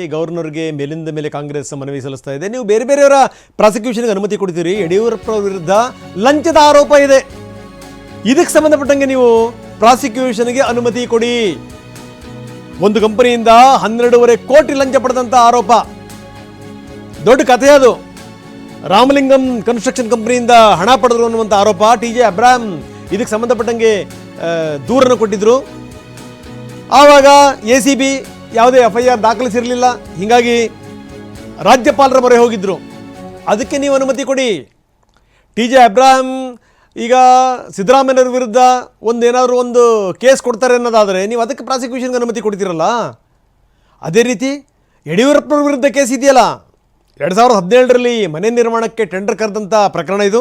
ಗವರ್ನರ್ಗೆ ಮೇಲಿಂದ ಮೇಲೆ ಕಾಂಗ್ರೆಸ್ ಮನವಿ ಸಲ್ಲಿಸ್ತಾ ಇದೆ. ನೀವು ಬೇರೆ ಬೇರೆಯವರ ಪ್ರಾಸಿಕ್ಯೂಷನ್ಗೆ ಅನುಮತಿ ಕೊಡ್ತೀರಿ. ಯಡಿಯೂರಪ್ಪ ವಿರುದ್ಧ ಲಂಚದ ಆರೋಪ ಇದೆ. ಇದಕ್ಕೆ ಸಂಬಂಧಪಟ್ಟಂಗೆ ನೀವು ಪ್ರಾಸಿಕ್ಯೂಷನ್ಗೆ ಅನುಮತಿ ಕೊಡಿ. ಒಂದು ಕಂಪನಿಯಿಂದ ಹನ್ನೆರಡೂವರೆ ಕೋಟಿ ಲಂಚ ಪಡೆದಂತ ಆರೋಪ. ದೊಡ್ಡ ಕಥೆ ಅದು. ರಾಮಲಿಂಗಂ ಕನ್ಸ್ಟ್ರಕ್ಷನ್ ಕಂಪನಿಯಿಂದ ಹಣ ಪಡೆದ್ರು ಅನ್ನುವಂಥ ಆರೋಪ. ಟಿ ಜೆ ಅಬ್ರಾಹಂ ಇದಕ್ಕೆ ಸಂಬಂಧಪಟ್ಟಂಗೆ ದೂರನ್ನು ಕೊಟ್ಟಿದ್ರು. ಆವಾಗ ಎ ಯಾವುದೇ ಎಫ್ ಐ ಆರ್ ದಾಖಲಿಸಿರಲಿಲ್ಲ. ಹೀಗಾಗಿ ರಾಜ್ಯಪಾಲರ ಮೊರೆ ಹೋಗಿದ್ದರು ಅದಕ್ಕೆ ನೀವು ಅನುಮತಿ ಕೊಡಿ. ಟಿ ಜೆ ಅಬ್ರಾಹಂ, ಈಗ ಸಿದ್ದರಾಮಯ್ಯವ್ರ ವಿರುದ್ಧ ಒಂದು ಏನಾದರೂ ಒಂದು ಕೇಸ್ ಕೊಡ್ತಾರೆ ಅನ್ನೋದಾದರೆ ನೀವು ಅದಕ್ಕೆ ಪ್ರಾಸಿಕ್ಯೂಷನ್ಗೆ ಅನುಮತಿ ಕೊಡ್ತೀರಲ್ಲ? ಅದೇ ರೀತಿ ಯಡಿಯೂರಪ್ಪನವ್ರ ವಿರುದ್ಧ ಕೇಸ್ ಇದೆಯಲ್ಲ? ಎರಡು ಸಾವಿರದ ಹದಿನೇಳರಲ್ಲಿ ಮನೆ ನಿರ್ಮಾಣಕ್ಕೆ ಟೆಂಡರ್ ಕರೆದಂಥ ಪ್ರಕರಣ ಇದು.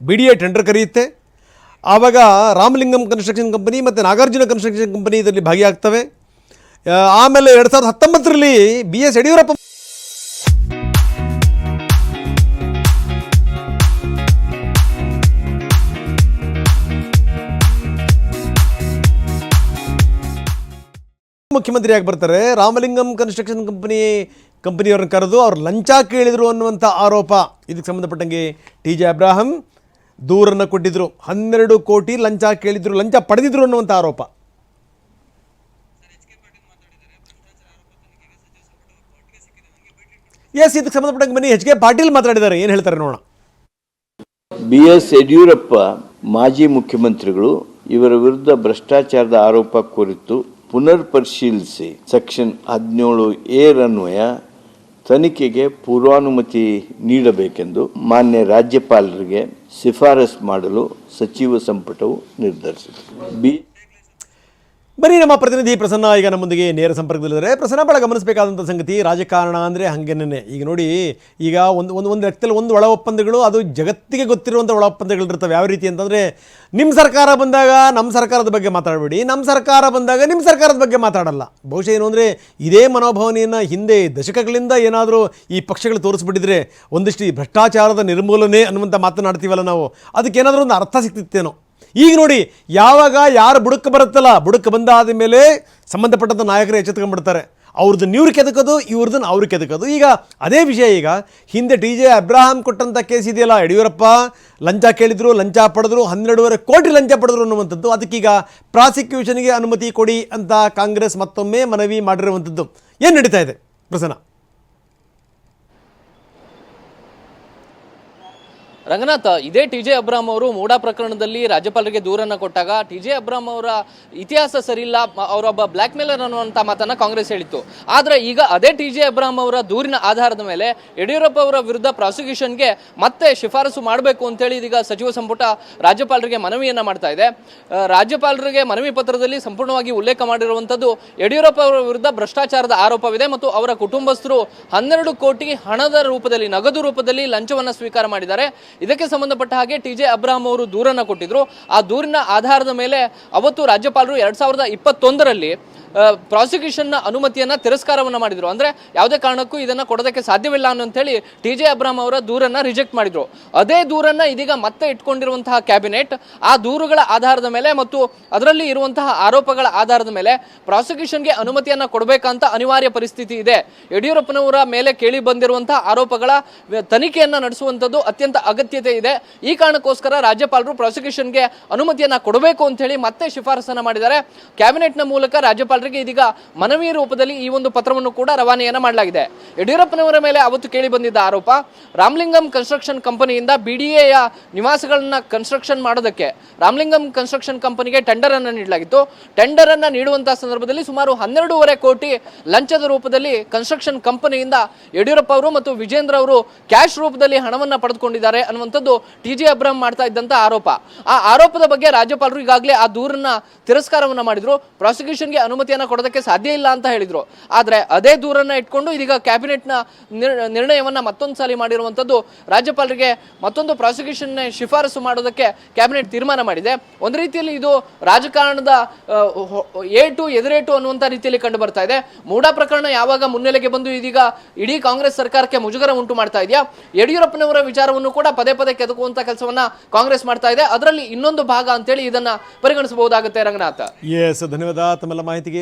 ಬಿ ಡಿ ಎ ಟೆಂಡರ್ ಕರೆಯುತ್ತೆ. ಆವಾಗ ರಾಮಲಿಂಗಂ ಕನ್ಸ್ಟ್ರಕ್ಷನ್ ಕಂಪನಿ ಮತ್ತು ನಾಗಾರ್ಜುನ ಕನ್ಸ್ಟ್ರಕ್ಷನ್ ಕಂಪನಿ ಇದರಲ್ಲಿ ಭಾಗಿಯಾಗ್ತವೆ. ಆಮೇಲೆ ಎರಡು ಸಾವಿರದ ಹತ್ತೊಂಬತ್ತರಲ್ಲಿ ಬಿ ಎಸ್ ಯಡಿಯೂರಪ್ಪ ಮುಖ್ಯಮಂತ್ರಿಯಾಗಿ ಬರ್ತಾರೆ. ರಾಮಲಿಂಗಂ ಕನ್ಸ್ಟ್ರಕ್ಷನ್ ಕಂಪನಿ, ಕಂಪನಿಯವ್ರನ್ನ ಕರೆದು ಅವ್ರು ಲಂಚ ಕೇಳಿದರು ಅನ್ನುವಂಥ ಆರೋಪ. ಇದಕ್ಕೆ ಸಂಬಂಧಪಟ್ಟಂಗೆ ಟಿ ಜೆ ಅಬ್ರಾಹಂ ದೂರನ್ನು ಕೊಟ್ಟಿದ್ರು. ಹನ್ನೆರಡು ಕೋಟಿ ಲಂಚ ಕೇಳಿದ್ರು, ಲಂಚ ಪಡೆದಿದ್ರು ಅನ್ನುವಂಥ ಆರೋಪ. ಎಸ್, ಇದಕ್ಕೆ ಸಂಬಂಧಪಟ್ಟಂಗೆ ಬನ್ನಿ. ಎಚ್ ಕೆ ಪಾಟೀಲ್ ಮಾತಾಡಿದ್ದಾರೆ. ಏನು ಹೇಳ್ತಾರೆ ನೋಡೋಣ. ಬಿ ಎಸ್ ಯಡಿಯೂರಪ್ಪ ಮಾಜಿ ಮುಖ್ಯಮಂತ್ರಿಗಳು ಇವರ ವಿರುದ್ಧ ಭ್ರಷ್ಟಾಚಾರದ ಆರೋಪ ಕುರಿತು ಪುನರ್ ಪರಿಶೀಲಿಸಿ ಸೆಕ್ಷನ್ ಹದಿನೇಳು ಏರ್ ಅನ್ವಯ ತನಿಖೆಗೆ ಪೂರ್ವಾನುಮತಿ ನೀಡಬೇಕೆಂದು ಮಾನ್ಯ ರಾಜ್ಯಪಾಲರಿಗೆ ಶಿಫಾರಸ್ ಮಾಡಲು ಸಚಿವ ಸಂಪುಟವು ನಿರ್ಧರಿಸಿದೆ. ಬಿ ಬನ್ನಿ ನಮ್ಮ ಪ್ರತಿನಿಧಿ ಪ್ರಸನ್ನ, ಈಗ ನಮ್ಮೊಂದಿಗೆ ನೇರ ಸಂಪರ್ಕದಲ್ಲಿದ್ದಾರೆ. ಪ್ರಸನ್ನ, ಬಹಳ ಗಮನಿಸಬೇಕಾದಂಥ ಸಂಗತಿ, ರಾಜಕಾರಣ ಅಂದರೆ ಹಾಗೇನೇ ಈಗ ನೋಡಿ, ಈಗ ಒಂದು ಒಂದು ಒಂದು ಲೆಕ್ಕದಲ್ಲಿ ಒಂದು ಒಳ ಒಪ್ಪಂದಗಳು ಅದು ಜಗತ್ತಿಗೆ ಗೊತ್ತಿರುವಂಥ ಒಳ ಒಪ್ಪಂದಗಳಿರ್ತವೆ ಯಾವ ರೀತಿ ಅಂತಂದರೆ ನಿಮ್ಮ ಸರ್ಕಾರ ಬಂದಾಗ ನಮ್ಮ ಸರ್ಕಾರದ ಬಗ್ಗೆ ಮಾತಾಡಬೇಡಿ ನಮ್ಮ ಸರ್ಕಾರ ಬಂದಾಗ ನಿಮ್ಮ ಸರ್ಕಾರದ ಬಗ್ಗೆ ಮಾತಾಡಲ್ಲ. ಬಹುಶಃ ಏನು ಅಂದರೆ, ಇದೇ ಮನೋಭಾವನೆಯನ್ನು ಹಿಂದೆ ದಶಕಗಳಿಂದ ಏನಾದರೂ ಈ ಪಕ್ಷಗಳು ತೋರಿಸ್ಬಿಟ್ಟಿದ್ರೆ ಒಂದಿಷ್ಟು ಈ ಭ್ರಷ್ಟಾಚಾರದ ನಿರ್ಮೂಲನೆ ಅನ್ನುವಂಥ ಮಾತನಾಡ್ತೀವಲ್ಲ ನಾವು. ಅದಕ್ಕೆ ಏನಾದರೂ ಒಂದು ಅರ್ಥ ಸಿಗ್ತಿತ್ತೇನೋ. ಈಗ ನೋಡಿ, ಯಾವಾಗ ಯಾರು ಬುಡಕ್ಕೆ ಬರುತ್ತಲ್ಲ ಬುಡಕ್ಕೆ ಬಂದಾದ ಮೇಲೆ ಸಂಬಂಧಪಟ್ಟಂಥ ನಾಯಕರು ಎಚ್ಚೆತ್ಕೊಂಡ್ಬಿಡ್ತಾರೆ. ಅವ್ರದ್ದು ನೀವ್ರು ಕೆದಕೋದು ಇವ್ರದ್ದನ್ನು ಅವ್ರು ಕೆದಕೋದು. ಈಗ ಅದೇ ವಿಷಯ ಈಗ, ಹಿಂದೆ ಡಿ ಜೆ ಅಬ್ರಾಹಂ ಕೊಟ್ಟಂಥ ಕೇಸ್ ಇದೆಯಲ್ಲ, ಯಡಿಯೂರಪ್ಪ ಲಂಚ ಕೇಳಿದ್ರು, ಲಂಚ ಪಡೆದ್ರು, ಹನ್ನೆರಡೂವರೆ ಕೋಟಿ ಲಂಚ ಪಡೆದ್ರು ಅನ್ನುವಂಥದ್ದು, ಅದಕ್ಕೀಗ ಪ್ರಾಸಿಕ್ಯೂಷನ್ಗೆ ಅನುಮತಿ ಕೊಡಿ ಅಂತ ಕಾಂಗ್ರೆಸ್ ಮತ್ತೊಮ್ಮೆ ಮನವಿ ಮಾಡಿರುವಂಥದ್ದು. ಏನು ನಡೀತಾ ಇದೆ? ಪ್ರಸನ್ನ. ರಂಗನಾಥ್, ಇದೇ ಟಿ ಜೆ ಅಬ್ರಾಮ್ ಅವರು ಮೂಡಾ ಪ್ರಕರಣದಲ್ಲಿ ರಾಜ್ಯಪಾಲರಿಗೆ ದೂರನ್ನು ಕೊಟ್ಟಾಗ ಟಿ ಜೆ ಅಬ್ರಾಮ್ ಅವರ ಇತಿಹಾಸ ಸರಿಯಿಲ್ಲ ಅವರ ಅವರೊಬ್ಬ ಬ್ಲ್ಯಾಕ್ ಮೇಲರ್ ಅನ್ನುವಂಥ ಮಾತನ್ನ ಕಾಂಗ್ರೆಸ್ ಹೇಳಿತ್ತು. ಆದರೆ ಈಗ ಅದೇ ಟಿ ಜೆ ಅಬ್ರಾಮ್ ಅವರ ದೂರಿನ ಆಧಾರದ ಮೇಲೆ ಯಡಿಯೂರಪ್ಪ ಅವರ ವಿರುದ್ಧ ಪ್ರಾಸಿಕ್ಯೂಷನ್ಗೆ ಮತ್ತೆ ಶಿಫಾರಸು ಮಾಡಬೇಕು ಅಂತೇಳಿ ಇದೀಗ ಸಚಿವ ಸಂಪುಟ ರಾಜ್ಯಪಾಲರಿಗೆ ಮನವಿಯನ್ನ ಮಾಡ್ತಾ ಇದೆ. ರಾಜ್ಯಪಾಲರಿಗೆ ಮನವಿ ಪತ್ರದಲ್ಲಿ ಸಂಪೂರ್ಣವಾಗಿ ಉಲ್ಲೇಖ ಮಾಡಿರುವಂಥದ್ದು ಯಡಿಯೂರಪ್ಪ ಅವರ ವಿರುದ್ಧ ಭ್ರಷ್ಟಾಚಾರದ ಆರೋಪವಿದೆ ಮತ್ತು ಅವರ ಕುಟುಂಬಸ್ಥರು ಹನ್ನೆರಡು ಕೋಟಿ ಹಣದ ರೂಪದಲ್ಲಿ, ನಗದು ರೂಪದಲ್ಲಿ ಲಂಚವನ್ನು ಸ್ವೀಕಾರ ಮಾಡಿದ್ದಾರೆ. ಇದಕ್ಕೆ ಸಂಬಂಧಪಟ್ಟ ಹಾಗೆ ಟಿ ಜೆ ಅಬ್ರಾಹಂ ಅವರು ದೂರನ್ನ ಕೊಟ್ಟಿದ್ರು. ಆ ದೂರಿನ ಆಧಾರದ ಮೇಲೆ ಅವತ್ತು ರಾಜ್ಯಪಾಲರು ಎರಡು ಸಾವಿರದ ಇಪ್ಪತ್ತೊಂದರಲ್ಲಿ ಪ್ರಾಸಿಕ್ಯೂಷನ್ನ ಅನುಮತಿಯನ್ನ ತಿರಸ್ಕಾರವನ್ನು ಮಾಡಿದರು. ಅಂದರೆ ಯಾವುದೇ ಕಾರಣಕ್ಕೂ ಇದನ್ನ ಕೊಡೋದಕ್ಕೆ ಸಾಧ್ಯವಿಲ್ಲ ಅನ್ನೋಂಥೇಳಿ ಟಿ ಜೆ ಅಬ್ರಾಮ್ ಅವರ ದೂರನ್ನ ರಿಜೆಕ್ಟ್ ಮಾಡಿದ್ರು. ಅದೇ ದೂರನ್ನ ಇದೀಗ ಮತ್ತೆ ಇಟ್ಕೊಂಡಿರುವಂತಹ ಕ್ಯಾಬಿನೆಟ್ ಆ ದೂರುಗಳ ಆಧಾರದ ಮೇಲೆ ಮತ್ತು ಅದರಲ್ಲಿ ಇರುವಂತಹ ಆರೋಪಗಳ ಆಧಾರದ ಮೇಲೆ ಪ್ರಾಸಿಕ್ಯೂಷನ್ಗೆ ಅನುಮತಿಯನ್ನ ಕೊಡಬೇಕಂತ ಅನಿವಾರ್ಯ ಪರಿಸ್ಥಿತಿ ಇದೆ. ಯಡಿಯೂರಪ್ಪನವರ ಮೇಲೆ ಕೇಳಿ ಬಂದಿರುವಂತಹ ಆರೋಪಗಳ ತನಿಖೆಯನ್ನು ನಡೆಸುವಂತದ್ದು ಅತ್ಯಂತ ಅಗತ್ಯತೆ ಇದೆ. ಈ ಕಾರಣಕ್ಕೋಸ್ಕರ ರಾಜ್ಯಪಾಲರು ಪ್ರಾಸಿಕ್ಯೂಷನ್ಗೆ ಅನುಮತಿಯನ್ನು ಕೊಡಬೇಕು ಅಂತ ಹೇಳಿ ಮತ್ತೆ ಶಿಫಾರಸನ್ನು ಮಾಡಿದ್ದಾರೆ. ಕ್ಯಾಬಿನೆಟ್ನ ಮೂಲಕ ರಾಜ್ಯಪಾಲರಿಗೆ ಇದೀಗ ಮನವಿ ರೂಪದಲ್ಲಿ ಈ ಒಂದು ಪತ್ರವನ್ನು ಕೂಡ ರವಾನೆಯನ್ನ ಮಾಡಲಾಗಿದೆ. ಯಡಿಯೂರಪ್ಪನವರ ಮೇಲೆ ಅವತ್ತು ಕೇಳಿ ಬಂದಿದ್ದ ಆರೋಪ, ರಾಮಲಿಂಗಂ ಕನ್ಸ್ಟ್ರಕ್ಷನ್ ಕಂಪನಿಯಿಂದ ಬಿಡಿಎಯ ನಿವಾಸಗಳನ್ನ ಕನ್ಸ್ಟ್ರಕ್ಷನ್ ಮಾಡೋದಕ್ಕೆ ರಾಮಲಿಂಗಂ ಕನ್ಸ್ಟ್ರಕ್ಷನ್ ಕಂಪನಿಗೆ ಟೆಂಡರ್ ಅನ್ನ ನೀಡಲಾಗಿತ್ತು. ಟೆಂಡರ್ ಅನ್ನ ನೀಡುವಂತಹ ಸಂದರ್ಭದಲ್ಲಿ ಸುಮಾರು ಹನ್ನೆರಡೂವರೆ ಕೋಟಿ ಲಂಚದ ರೂಪದಲ್ಲಿ ಕನ್ಸ್ಟ್ರಕ್ಷನ್ ಕಂಪನಿಯಿಂದ ಯಡಿಯೂರಪ್ಪ ಅವರು ಮತ್ತು ವಿಜೇಂದ್ರ ಅವರು ಕ್ಯಾಶ್ ರೂಪದಲ್ಲಿ ಹಣವನ್ನ ಪಡೆದುಕೊಂಡಿದ್ದಾರೆ ಅನ್ನುವಂಥದ್ದು ಟಿ ಜಿ ಅಬ್ರಹಂ ಮಾಡ್ತಾ ಇದ್ದಂತ ಆರೋಪ. ಆ ಆರೋಪದ ಬಗ್ಗೆ ರಾಜ್ಯಪಾಲರು ಈಗಾಗಲೇ ಆ ದೂರನ್ನ ತಿರಸ್ಕಾರವನ್ನ ಮಾಡಿದ್ರು. ಪ್ರಾಸಿಕ್ಯೂಷನ್ಗೆ ಅನುಮತಿಯನ್ನ ಕೊಡೋದಕ್ಕೆ ಸಾಧ್ಯ ಇಲ್ಲ ಅಂತ ಹೇಳಿದ್ರು. ಆದರೆ ಅದೇ ದೂರನ್ನ ಇಟ್ಕೊಂಡು ಇದೀಗ ಕ್ಯಾಬಿನೆಟ್ನ ನಿರ್ಣಯವನ್ನು ಮತ್ತೊಂದು ಸಾರಿ ಮಾಡಿರುವಂಥದ್ದು ರಾಜ್ಯಪಾಲರಿಗೆ ಮತ್ತೊಂದು ಪ್ರಾಸಿಕ್ಯೂಷನ್ ಶಿಫಾರಸು ಮಾಡೋದಕ್ಕೆ ಕ್ಯಾಬಿನೆಟ್ ತೀರ್ಮಾನ ಮಾಡಿದೆ. ಒಂದು ರೀತಿಯಲ್ಲಿ ಇದು ರಾಜಕಾರಣದ ಏಟು, ಎದುರೇಟು ಅನ್ನುವಂಥ ರೀತಿಯಲ್ಲಿ ಕಂಡು ಬರ್ತಾ ಇದೆ. ಮೂಡಾ ಪ್ರಕರಣ ಯಾವಾಗ ಮುನ್ನೆಲೆಗೆ ಬಂದು ಇದೀಗ ಇಡೀ ಕಾಂಗ್ರೆಸ್ ಸರ್ಕಾರಕ್ಕೆ ಮುಜುಗರ ಉಂಟು ಮಾಡ್ತಾ ಇದೆಯಾ? ಯಡಿಯೂರಪ್ಪನವರ ವಿಚಾರವನ್ನು ಕೂಡ ಪದೇ ಪದೇ ಕೆದಕುವಂತ ಕೆಲಸವನ್ನ ಕಾಂಗ್ರೆಸ್ ಮಾಡ್ತಾ ಇದೆ. ಅದರಲ್ಲಿ ಇನ್ನೊಂದು ಭಾಗ ಅಂತೇಳಿ ಇದನ್ನ ಪರಿಗಣಿಸಬಹುದಾಗುತ್ತೆ, ರಂಗನಾಥ್. ಎಸ್ ಧನ್ಯವಾದ. ತಮ್ಮೆಲ್ಲ ಮಾಹಿತಿಗೆ